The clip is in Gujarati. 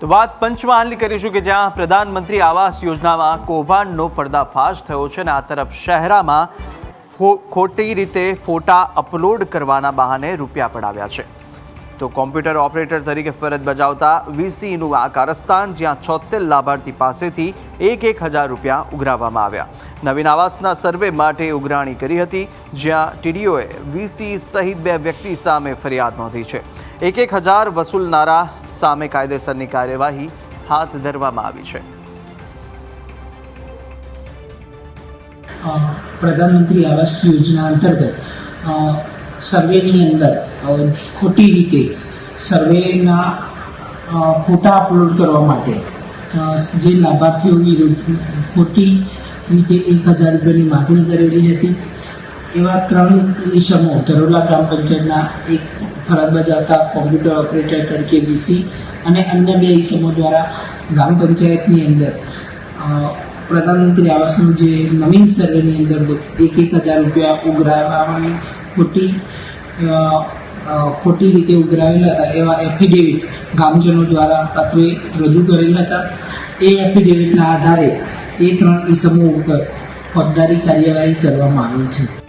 તો વાત પંચમહાલની કરીશું કે જ્યાં પ્રધાનમંત્રી આવાસ યોજનામાં કૌભાંડનો પર્દાફાશ થયો છે અને આ તરફ શહેરામાં ખોટી રીતે ફોટા અપલોડ કરવાના બહાને રૂપિયા પડાવ્યા છે. તો કોમ્પ્યુટર ઓપરેટર તરીકે ફરજ બજાવતા વીસીનું આ કારસ્તાન, જ્યાં છોતેર લાભાર્થી પાસેથી એક એક હજાર રૂપિયા ઉઘરાવવામાં આવ્યા. નવીન આવાસના સર્વે માટે ઉઘરાણી કરી હતી, જ્યાં ટીડીઓએ વીસી સહિત બે વ્યક્તિ સામે ફરિયાદ નોંધી છે. એક એક હજાર વસૂલનારા સામે કાયદેસરની કાર્યવાહી હાથ ધરવામાં આવી છે. પ્રધાનમંત્રી આવાસ યોજના અંતર્ગત સર્વેની અંદર ખોટી રીતે સર્વેના ફોટા અપલોડ કરવા માટે જે લાભાર્થીઓ વિરુદ્ધ ખોટી રીતે એક હજાર રૂપિયાની માગણી કરેલી હતી એવા ત્રણ ઈસમો ધરોલા ગ્રામ પંચાયતના એક ફરજ બજાવતા કોમ્પ્યુટર ઓપરેટર તરીકે વીસી અને અન્ય બે ઈસમો દ્વારા ગ્રામ પંચાયતની અંદર પ્રધાનમંત્રી આવાસનું જે નવીન સર્વેની અંદર એક એક હજાર રૂપિયા ઉઘરાવવાની ખોટી ખોટી રીતે ઉઘરાવેલા હતા. એવા એફિડેવિટ ગામજનો દ્વારા પત્રે રજૂ કરેલા હતા. એ એફિડેવિટના આધારે એ ત્રણ ઇસમો ઉપર ફોજદારી કાર્યવાહી કરવામાં આવી છે.